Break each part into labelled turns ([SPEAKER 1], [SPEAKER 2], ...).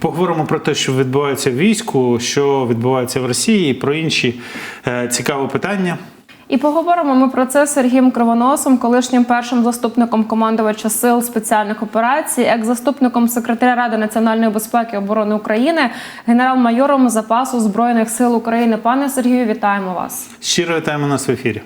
[SPEAKER 1] Поговоримо про те, що відбувається в війську, що відбувається в Росії, і про інші е, цікаві питання.
[SPEAKER 2] І поговоримо ми про це з Сергієм Кривоносом, колишнім першим заступником командувача сил спеціальних операцій, екс-заступником секретаря Ради національної безпеки і оборони України, генерал-майором запасу збройних сил України. Пане Сергію, вітаємо вас.
[SPEAKER 1] Щиро вітаємо нас в ефірі.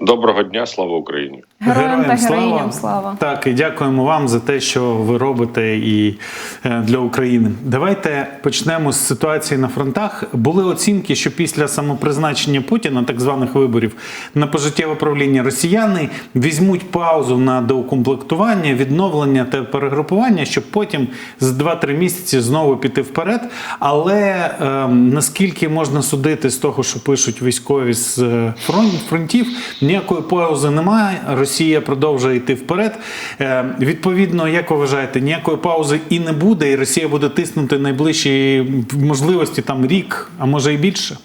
[SPEAKER 3] Доброго дня, слава Україні!
[SPEAKER 2] Героям та героїням слава.
[SPEAKER 1] Так, і дякуємо вам за те, що ви робите і е, для України. Давайте почнемо з ситуації на фронтах. Були оцінки, що після самопризначення Путіна, так званих виборів, на пожиттєве правління росіяни візьмуть паузу на доукомплектування, відновлення та перегрупування, щоб потім за 2-3 місяці знову піти вперед. Але е, наскільки можна судити з того, що пишуть військові з е, фронтів, ніякої паузи немає. Росія продовжує йти вперед. Е, відповідно, як ви вважаєте, ніякої паузи і не буде, і Росія буде тиснути найближчі можливості там рік, а може і більше.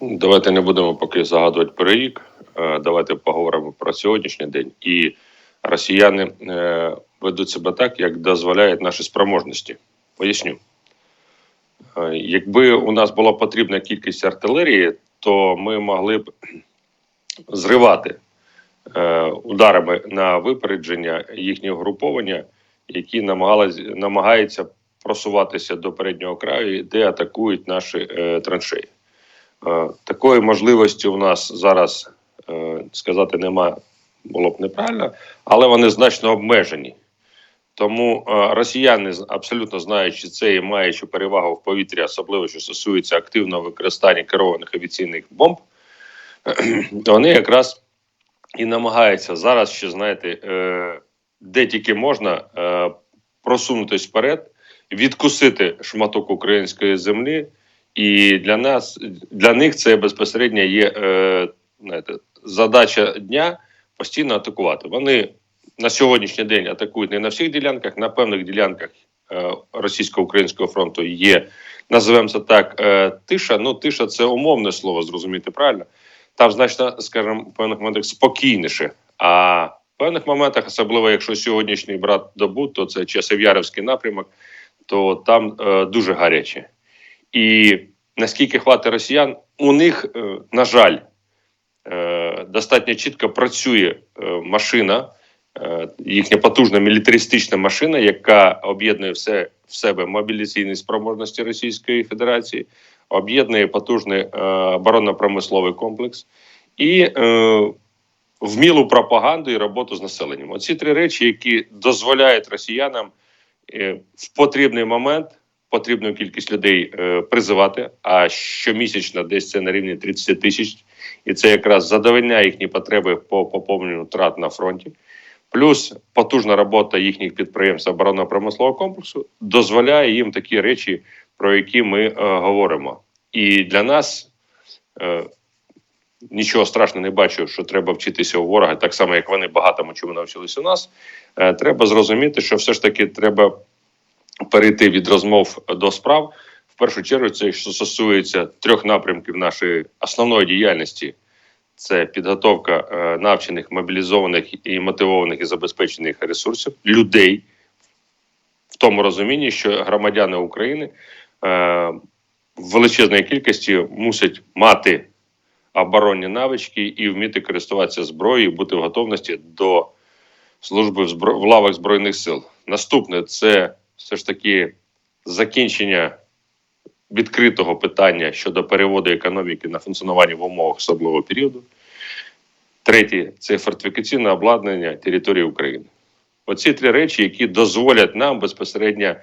[SPEAKER 3] Давайте не будемо поки загадувати про рік. Е, Давайте поговоримо про сьогоднішній день. І росіяни е, ведуть себе так, як дозволяють наші спроможності. Поясню. Якби у нас була потрібна кількість артилерії, то ми могли б зривати ударами на випередження їхнього груповання, які намагались, намагаються просуватися до переднього краю, де атакують наші е, траншеї. Е, Такої можливості у нас зараз е, сказати нема, було б неправильно, але вони значно обмежені. Тому е, росіяни, абсолютно знаючи це і маючи перевагу в повітрі, особливо що стосується активного використання керованих авіаційних бомб, вони якраз і намагаються зараз ще, знаєте, е, де тільки можна е, просунутись вперед, відкусити шматок української землі. І для нас, для них це безпосередньо є е, знаєте, задача дня постійно атакувати. Вони на сьогоднішній день атакують не на всіх ділянках, на певних ділянках е, російсько-українського фронту є, називаємо це так, тиша. Ну, тиша це умовне слово, зрозуміти правильно. Там значно, скажімо, в певних моментах спокійніше. А в певних моментах, особливо якщо сьогоднішній брат добу, то це Часов'ярівський напрямок, то там е, дуже гаряче. І наскільки хватить росіян, у них, е, на жаль, е, достатньо чітко працює е, машина, е, їхня потужна мілітаристична машина, яка об'єднує все в себе мобілізаційні спроможності Російської Федерації, об'єднує потужний е, оборонно-промисловий комплекс і е, вмілу пропаганду і роботу з населенням. Оці три речі, які дозволяють росіянам е, в потрібний момент потрібну кількість людей призивати. А щомісячно десь це на рівні 30 тисяч, і це якраз задовольняє їхні потреби по поповненню втрат на фронті. Плюс потужна робота їхніх підприємств оборонно-промислового комплексу дозволяє їм такі речі, про які ми е, говоримо. І для нас е, нічого страшного не бачу, що треба вчитися у ворога, так само як вони багатому чому навчилися у нас. Е, треба зрозуміти, що все ж таки треба перейти від розмов до справ. В першу чергу, це що стосується трьох напрямків нашої основної діяльності: це підготовка е, навчених, мобілізованих і мотивованих і забезпечених ресурсів людей в тому розумінні, що громадяни України е, в величезній кількості мусять мати оборонні навички і вміти користуватися зброєю, бути в готовності до служби в, збро... в лавах збройних сил. Наступне це все ж таки закінчення відкритого питання щодо переводу економіки на функціонування в умовах особливого періоду. Третє це фортифікаційне обладнання території України. Оці три речі, які дозволять нам безпосередньо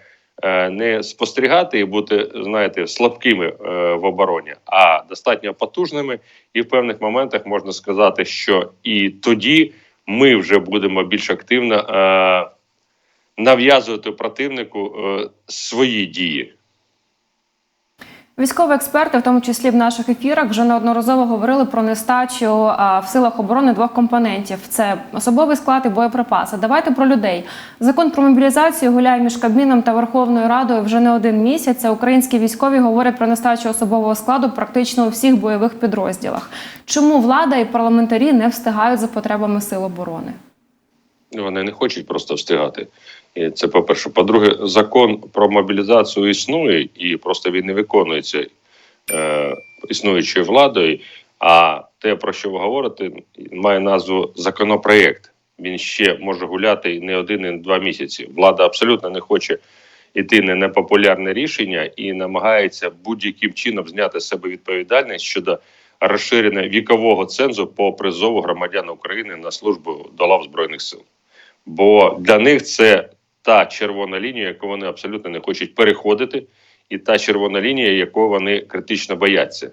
[SPEAKER 3] не спостерігати і бути, знаєте, слабкими е, в обороні, а достатньо потужними. І в певних моментах можна сказати, що і тоді ми вже будемо більш активно е, нав'язувати противнику е, свої дії.
[SPEAKER 2] Військові експерти, в тому числі в наших ефірах, вже неодноразово говорили про нестачу в силах оборони двох компонентів: це особовий склад і боєприпаси. Давайте про людей. Закон про мобілізацію гуляє між Кабміном та Верховною Радою вже не один місяць. Українські військові говорять про нестачу особового складу практично у всіх бойових підрозділах. Чому влада і парламентарі не встигають за потребами сил оборони?
[SPEAKER 3] Вони не хочуть просто встигати. І це по-перше. По-друге, закон про мобілізацію існує і просто він не виконується е, існуючою владою. А те, про що ви говорите, має назву законопроєкт. Він ще може гуляти не один, і не два місяці. Влада абсолютно не хоче йти на непопулярне рішення і намагається будь-яким чином зняти з себе відповідальність щодо розширення вікового цензу по призову громадян України на службу до лав збройних сил. Бо для них це та червона лінія, яку вони абсолютно не хочуть переходити, і та червона лінія, якої вони критично бояться.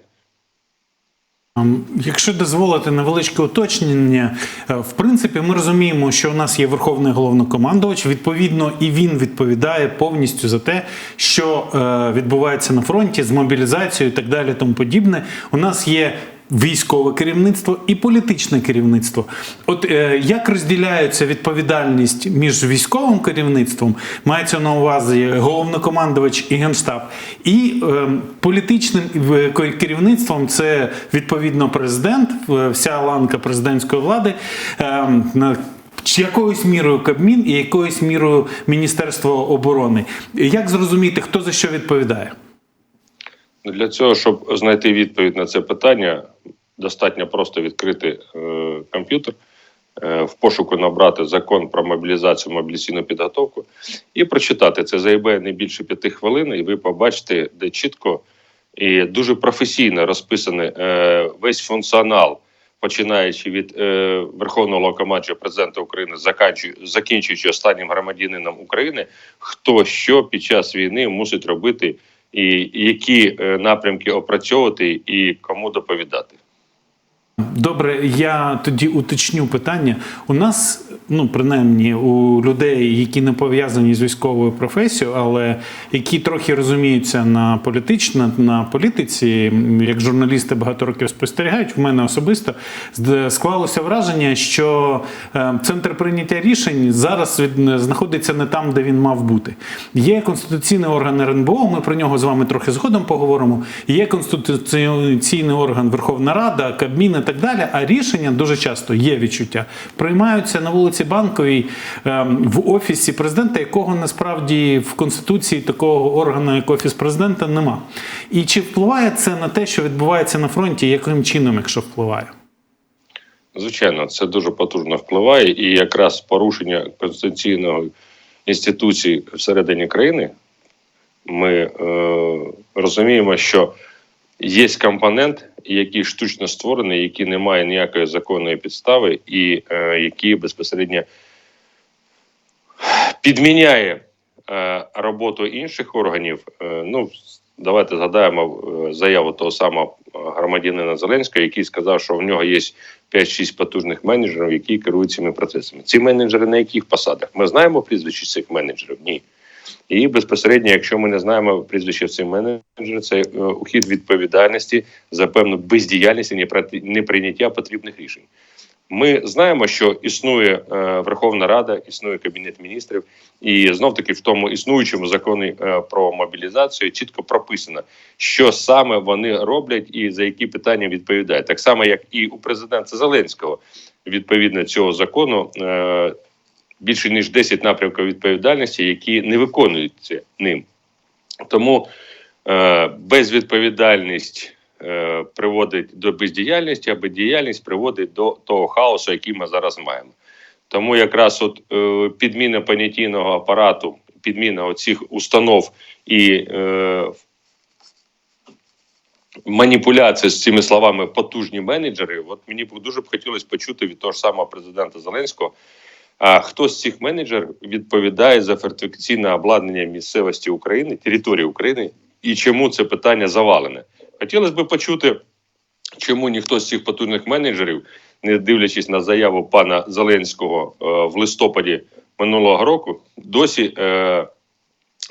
[SPEAKER 1] Ем, Якщо дозволити невеличке уточнення, е, в принципі, ми розуміємо, що у нас є верховний головнокомандувач. Відповідно, і він відповідає повністю за те, що е, відбувається на фронті з мобілізацією і так далі. Тому подібне. У нас є. Військове керівництво і політичне керівництво. От е, як розділяється відповідальність між військовим керівництвом, мається на увазі головнокомандувач і генштаб, і е, політичним керівництвом це відповідно президент, вся ланка президентської влади. Е, на чи якоюсь мірою Кабмін і якоюсь мірою Міністерство оборони. Як зрозуміти, хто за що відповідає?
[SPEAKER 3] Для цього, щоб знайти відповідь на це питання, достатньо просто відкрити е, комп'ютер, е, в пошуку набрати закон про мобілізацію, мобілізаційну підготовку і прочитати. Це займе не більше п'яти хвилин, і ви побачите, де чітко і дуже професійно розписаний е, весь функціонал, починаючи від е, Верховного Головнокомандуючого президента України, закінчуючи останнім громадянином України, хто що під час війни мусить робити і які е, напрямки опрацьовувати і кому доповідати.
[SPEAKER 1] Добре, я тоді уточню питання. У нас, ну принаймні, у людей, які не пов'язані з військовою професією, але які трохи розуміються на політично, на політиці, як журналісти багато років спостерігають, в мене особисто склалося враження, що е, центр прийняття рішень зараз від, знаходиться не там, де він мав бути. Є конституційний орган РНБО. Ми про нього з вами трохи згодом поговоримо. Є конституційний орган Верховна Рада, Кабмін і так далі. А рішення дуже часто є відчуття. Приймаються на вулиці Банковій ем, в офісі президента, якого насправді в конституції такого органу, як офіс президента, нема. І чи впливає це на те, що відбувається на фронті, яким чином, якщо впливає?
[SPEAKER 3] Звичайно, це дуже потужно впливає, і якраз порушення конституційної інституції всередині країни. Ми е, розуміємо, що є компонент, який штучно створений, який не має ніякої законної підстави, і е, який безпосередньо підміняє е, роботу інших органів. Е, ну, давайте згадаємо е, заяву того самого е, громадянина Зеленського, який сказав, що в нього є 5-6 потужних менеджерів, які керують цими процесами. Ці менеджери на яких посадах? Ми знаємо прізвища цих менеджерів? Ні. І безпосередньо, якщо ми не знаємо прізвище цих менеджерів, це е, ухід відповідальності за певну бездіяльність і непри- неприйняття потрібних рішень. Ми знаємо, що існує е, Верховна Рада, існує Кабінет міністрів, і знов таки в тому існуючому законі е, про мобілізацію чітко прописано, що саме вони роблять і за які питання відповідають. Так само, як і у президента Зеленського, відповідно цього закону, більше ніж 10 напрямків відповідальності, які не виконуються ним. Тому е, безвідповідальність е, приводить до бездіяльності, а бездіяльність приводить до того хаосу, який ми зараз маємо. Тому якраз от е, підміна понятійного апарату, підміна оцих установ і е, маніпуляція з цими словами потужні менеджери. От мені б дуже б хотілося почути від того ж самого президента Зеленського. А хто з цих менеджерів відповідає за фортифікаційне обладнання місцевості України, території України, і чому це питання завалене? Хотілося б почути, чому ніхто з цих потужних менеджерів, не дивлячись на заяву пана Зеленського е, в листопаді минулого року, досі е,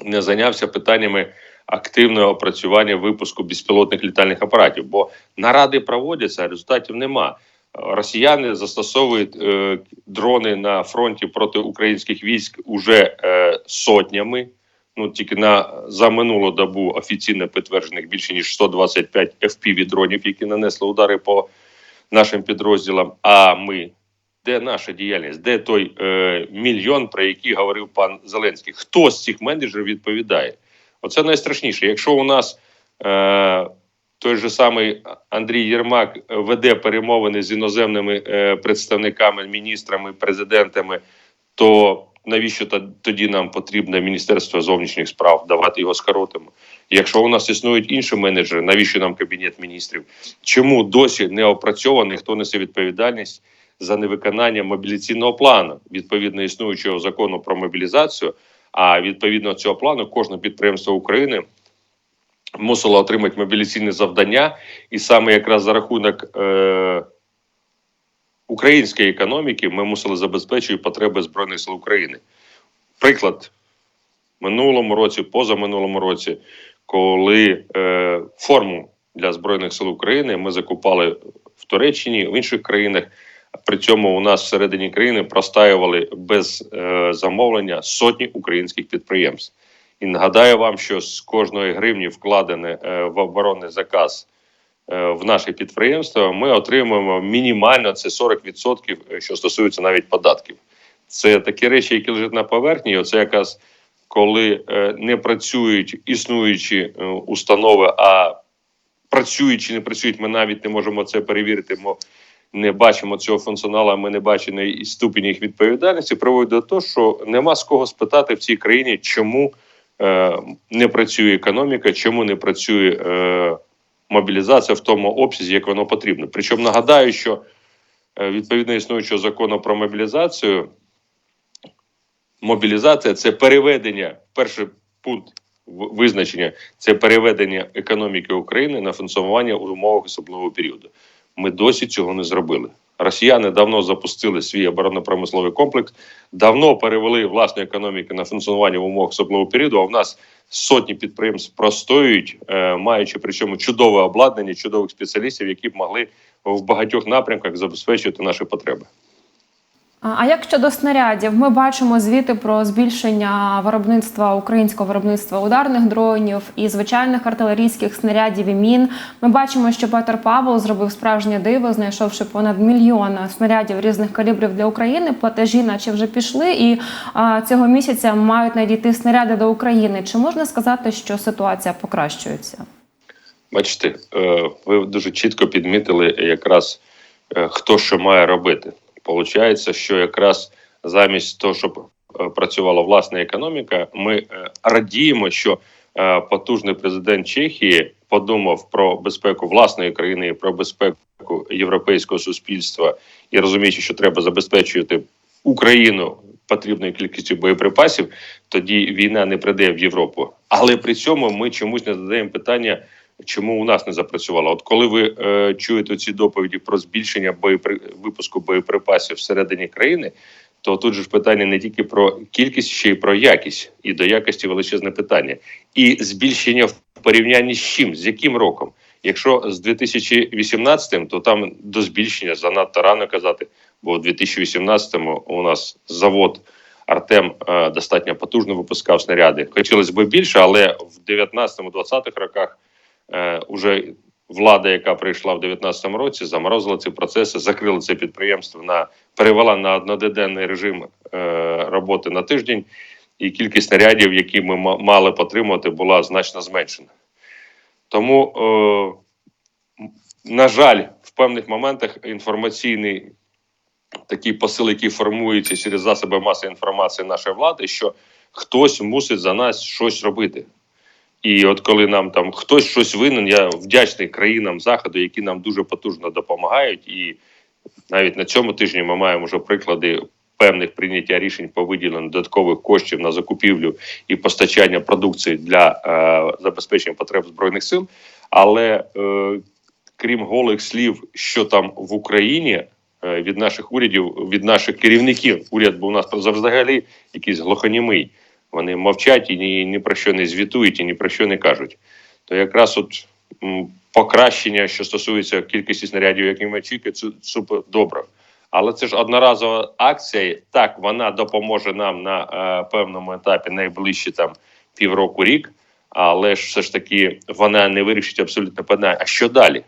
[SPEAKER 3] не зайнявся питаннями активного опрацювання випуску безпілотних літальних апаратів. Бо наради проводяться, а результатів нема. Росіяни застосовують е, дрони на фронті проти українських військ уже е, сотнями. Ну тільки на за минулу добу офіційно підтверджених більше ніж 125 FPV дронів, які нанесли удари по нашим підрозділам. А ми Де наша діяльність? Де той е, мільйон, про який говорив пан Зеленський? Хто з цих менеджерів відповідає? Оце найстрашніше. Якщо у нас е, той же самий Андрій Єрмак веде перемовини з іноземними е, представниками, міністрами, президентами, то навіщо тоді нам потрібне Міністерство зовнішніх справ? Давати його скоротимо. Якщо у нас існують інші менеджери, навіщо нам кабінет міністрів? Чому досі не опрацьований, хто несе відповідальність за невиконання мобілізаційного плану відповідно існуючого закону про мобілізацію? А відповідно цього плану кожне підприємство України мусило отримати мобілізаційне завдання, і саме якраз за рахунок е, української економіки ми мусили забезпечувати потреби Збройних сил України. Приклад минулому році, позаминулому році, коли е, форму для Збройних сил України ми закупали в Туреччині, в інших країнах. При цьому у нас всередині країни простаювали без е, замовлення сотні українських підприємств. І нагадаю вам, що з кожної гривні, вкладене е, в оборонний заказ е, в наше підприємство, ми отримуємо мінімально це 40%, е, що стосується навіть податків. Це такі речі, які лежать на поверхні. Оце якраз коли не працюють існуючі установи, а працюють чи не працюють, ми навіть не можемо це перевірити. Ми не бачимо цього функціоналу, ми не бачимо і ступені їх відповідальності. Приводить до того, що нема з кого спитати в цій країні, чому не працює економіка, чому не працює е, мобілізація в тому обсязі, як воно потрібно. Причому нагадаю, що е, відповідно існуючого закону про мобілізацію, мобілізація це переведення, перший пункт визначення це переведення економіки України на функціонування у умовах особливого періоду. Ми досі цього не зробили. Росіяни давно запустили свій оборонно-промисловий комплекс, давно перевели власну економіку на функціонування в умовах особливого періоду. А в нас сотні підприємств простоюють, е, маючи при цьому чудове обладнання, чудових спеціалістів, які б могли в багатьох напрямках забезпечувати наші потреби.
[SPEAKER 2] А як щодо снарядів, ми бачимо звіти про збільшення виробництва українського виробництва ударних дронів і звичайних артилерійських снарядів і мін. Ми бачимо, що Петр Павло зробив справжнє диво, знайшовши понад мільйон снарядів різних калібрів для України. Платежі, наче вже пішли, і а, цього місяця мають надійти снаряди до України. Чи можна сказати, що ситуація покращується?
[SPEAKER 3] Бачите, е, ви дуже чітко підмітили якраз е, хто що має робити. Получається, що якраз замість того, щоб е, працювала власна економіка, ми е, радіємо, що е, потужний президент Чехії подумав про безпеку власної країни, про безпеку європейського суспільства і розуміючи, що треба забезпечувати Україну потрібною кількістю боєприпасів, тоді війна не прийде в Європу. Але при цьому ми чомусь не задаємо питання. Чому у нас не запрацювало? От коли ви е, чуєте ці доповіді про збільшення боєпри... випуску боєприпасів всередині країни, то тут же ж питання не тільки про кількість, ще й про якість, і до якості величезне питання. І збільшення в порівнянні з чим, з яким роком? Якщо з 2018, то там до збільшення занадто рано казати, бо в 2018-му у нас завод Артем е, достатньо потужно випускав снаряди. Хотілося б більше, але в 19-20-х роках е, уже влада, яка прийшла в 19-му році, заморозила ці процеси, закрила це підприємство на перевела на одноденний режим е, роботи на тиждень, і кількість снарядів, які ми ма- мали потримувати, була значно зменшена. Тому, е, на жаль, в певних моментах інформаційний такий посил, який формується через засоби масової інформації нашої влади, що хтось мусить за нас щось робити. І от коли нам там хтось щось винен, я вдячний країнам заходу, які нам дуже потужно допомагають. І навіть на цьому тижні ми маємо вже приклади певних прийняття рішень по виділенню додаткових коштів на закупівлю і постачання продукції для е, забезпечення потреб збройних сил. Але е, крім голих слів, що там в Україні. е, Від наших урядів, від наших керівників, уряд був у нас взагалі якийсь глухонімий. Вони мовчать і ні, ні про що не звітують і ні про що не кажуть. То якраз от покращення, що стосується кількості снарядів, які ми очікуємо, це супер добре. Але це ж одноразова акція. Так, вона допоможе нам на е, певному етапі найближчі там півроку рік, але ж все ж таки вона не вирішить абсолютно питання. А що далі?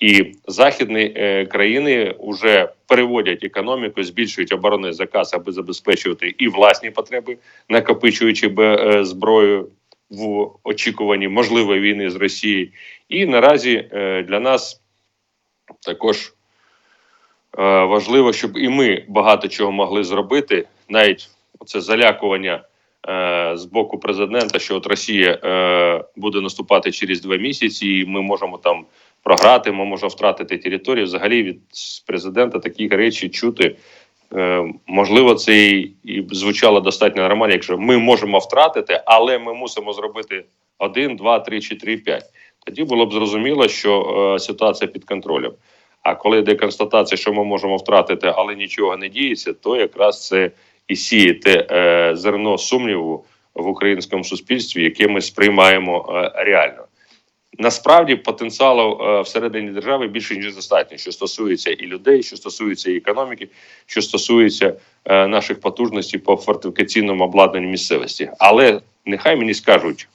[SPEAKER 3] І західні е, країни вже переводять економіку, збільшують оборонний заказ, аби забезпечувати і власні потреби, накопичуючи б- е, зброю в очікуванні можливої війни з Росією. І наразі е, для нас також важливо, щоб і ми багато чого могли зробити, навіть це залякування з боку президента, що от Росія е, буде наступати через два місяці, і ми можемо там програти, ми можемо втратити територію. Взагалі від президента такі речі чути. Е, можливо, це і, звучало достатньо нормально, якщо ми можемо втратити, але ми мусимо зробити один, два, три, чи три, п'ять. Тоді було б зрозуміло, що е, ситуація під контролем. А коли йде констатація, що ми можемо втратити, але нічого не діється, то якраз це і сіє те зерно сумніву в українському суспільстві, яке ми сприймаємо е, реально. Насправді потенціалу е, всередині держави більше ніж достатньо, що стосується і людей, що стосується і економіки, що стосується е, наших потужностей по фортифікаційному обладнанню місцевості. Але нехай мені скажуть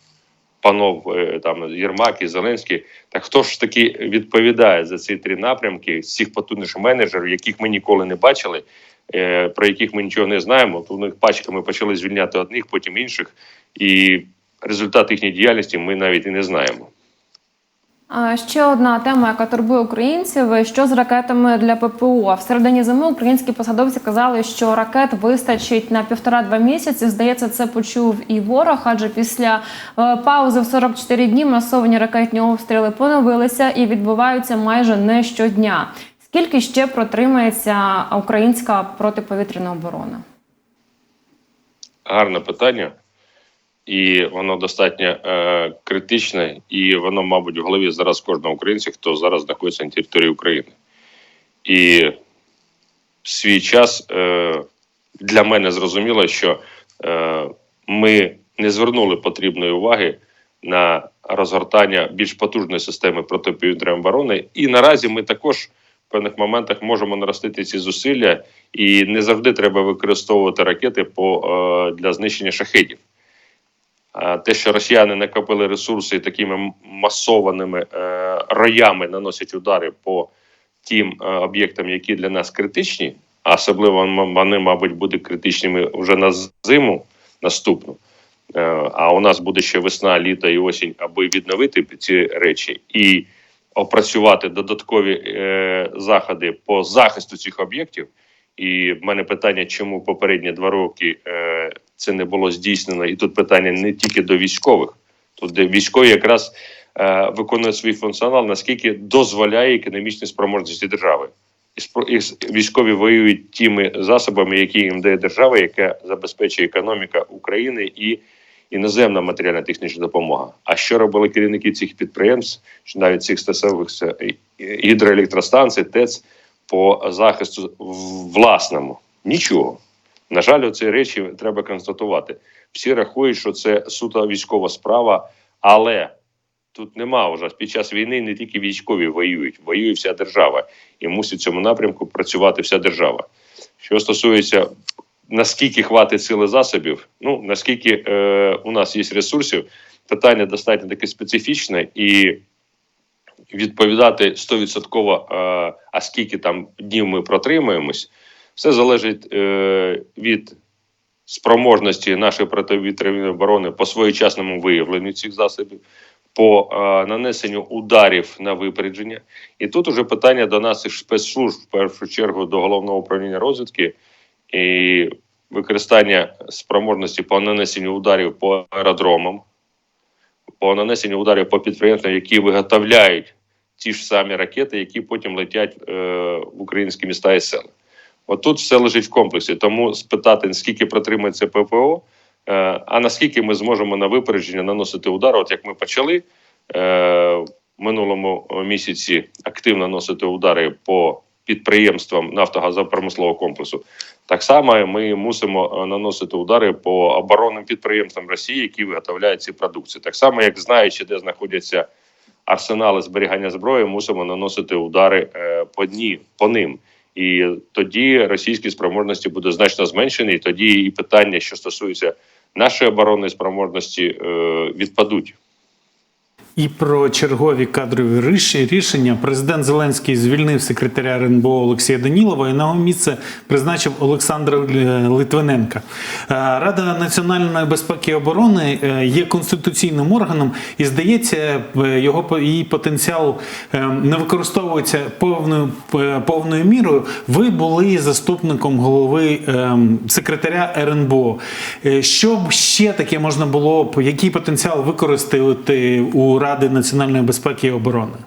[SPEAKER 3] панов е, там Єрмак і Зеленський, так хто ж таки відповідає за ці три напрямки цих потужних менеджерів, яких ми ніколи не бачили, про яких ми нічого не знаємо. То в них пачками почали звільняти одних, потім інших, і результат їхньої діяльності ми навіть і не знаємо.
[SPEAKER 2] Ще одна тема, яка турбує українців: що з ракетами для ППО? В середині зими українські посадовці казали, що ракет вистачить на півтора-два місяці. Здається, це почув і ворог, адже після е, паузи в 44 дні масовані ракетні обстріли поновилися і відбуваються майже не щодня. Скільки ще протримається українська протиповітряна оборона?
[SPEAKER 3] Гарне питання, і воно достатньо е, критичне, і воно, мабуть, в голові зараз кожного українця, хто зараз знаходиться на території України. І в свій час е, для мене зрозуміло, що е, ми не звернули потрібної уваги на розгортання більш потужної системи протиповітряної оборони. І наразі ми також в певних моментах можемо наростити ці зусилля, і не завжди треба використовувати ракети по, е, для знищення шахедів. Те, що росіяни накопили ресурси такими масованими е, роями наносять удари по тим е, об'єктам, які для нас критичні, а особливо вони, мабуть, будуть критичними вже на зиму наступну. Е, а у нас буде ще весна, літо і осінь, аби відновити ці речі і опрацювати додаткові заходи по захисту цих об'єктів. І в мене питання, чому попередні два роки це не було здійснено, і тут питання не тільки до військових, тут де військові якраз е, виконують свій функціонал, наскільки дозволяє економічні спроможності держави. І, військові воюють тими засобами, які їм дає держава, яка забезпечує економіка України і іноземна матеріальна технічна допомога. А що робили керівники цих підприємств, що навіть цих стосових гідроелектростанцій, ТЕЦ по захисту власному? Нічого. На жаль, ці речі треба констатувати. Всі рахують, що це суто військова справа, але тут нема вже під час війни не тільки військові воюють, воює вся держава, і мусить в цьому напрямку працювати вся держава. Що стосується наскільки хватить сили засобів, ну наскільки е, у нас є ресурсів, питання достатньо таке специфічне і відповідати 100%, е, а скільки там днів ми протримаємось, все залежить е, від спроможності нашої протиповітряної оборони по своєчасному виявленню цих засобів, по е, нанесенню ударів на випередження. І тут уже питання до наших спецслужб, в першу чергу до головного управління розвідки і використання спроможності по нанесенню ударів по аеродромам, по нанесенню ударів по підприємствам, які виготовляють ті ж самі ракети, які потім летять е, в українські міста і села. От тут все лежить в комплексі. Тому спитати, наскільки протримається ППО, е, а наскільки ми зможемо на випередження наносити удар, от як ми почали е, в минулому місяці активно наносити удари по підприємствам нафтогазопромислового комплексу. Так само ми мусимо е, наносити удари по оборонним підприємствам Росії, які виготовляють ці продукції. Так само, як знаючи, де знаходяться арсенали зберігання зброї, мусимо наносити удари по дні по ним. І тоді російські спроможності буде значно зменшені. І тоді і питання, що стосується нашої оборонної спроможності, е, відпадуть.
[SPEAKER 1] І про чергові кадрові рішення президент Зеленський звільнив секретаря РНБО Олексія Данілова і на його місце призначив Олександра Литвиненка. Е, Рада національної безпеки і оборони е, є конституційним органом, і здається, е, його її потенціал е, не використовується повною е, повною мірою. Ви були заступником голови е, секретаря РНБО. Е, Що б ще таке можна було б, який потенціал використати у Ради національної безпеки і оборони?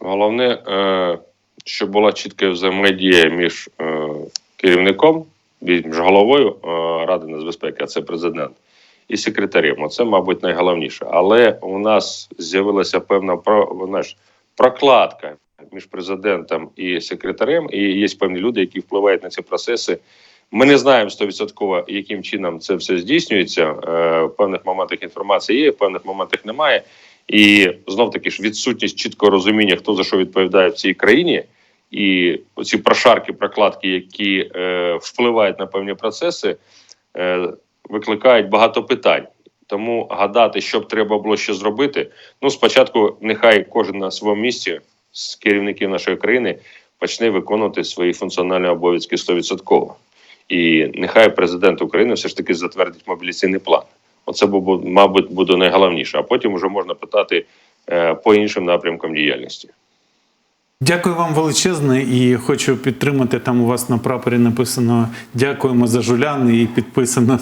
[SPEAKER 3] Головне, е, щоб була чітка взаємодія між е, керівником, між головою е, Ради нацбезпеки, а це президент, і секретарем. Оце, мабуть, найголовніше. Але у нас з'явилася певна знаєш, прокладка між президентом і секретарем, і є певні люди, які впливають на ці процеси. Ми не знаємо стовідсотково, яким чином це все здійснюється. Е, В певних моментах інформація є, в певних моментах немає. І знов таки ж відсутність чіткого розуміння, хто за що відповідає в цій країні, і оці прошарки, прокладки, які е, впливають на певні процеси, е, викликають багато питань. Тому гадати, що б треба було ще зробити. Ну, спочатку, нехай кожен на своєму місці з керівників нашої країни почне виконувати свої функціональні обов'язки 100%. І нехай президент України все ж таки затвердить мобілізаційний план. Оце бу- мабуть буде найголовніше. А потім вже можна питати е, по іншим напрямкам діяльності.
[SPEAKER 1] Дякую вам величезне і хочу підтримати. Там у вас на прапорі написано Дякуємо за жуляни і підписано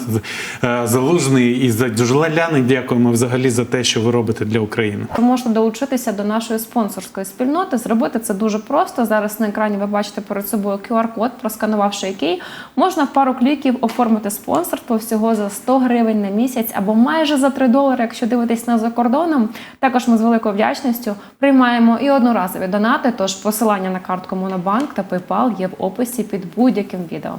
[SPEAKER 1] е, Залужний. І за жуляни дякуємо взагалі за те, що ви робите для України.
[SPEAKER 2] Можете долучитися до нашої спонсорської спільноти. Зробити це дуже просто. Зараз на екрані ви бачите перед собою QR-код, просканувавши який можна в пару кліків оформити спонсорство всього за 100 гривень на місяць або майже за 3 долари, якщо дивитесь нас за кордоном. Також ми з великою вдячністю приймаємо і одноразові донати. Тож посилання на картку Монобанк та PayPal є в описі під будь-яким відео.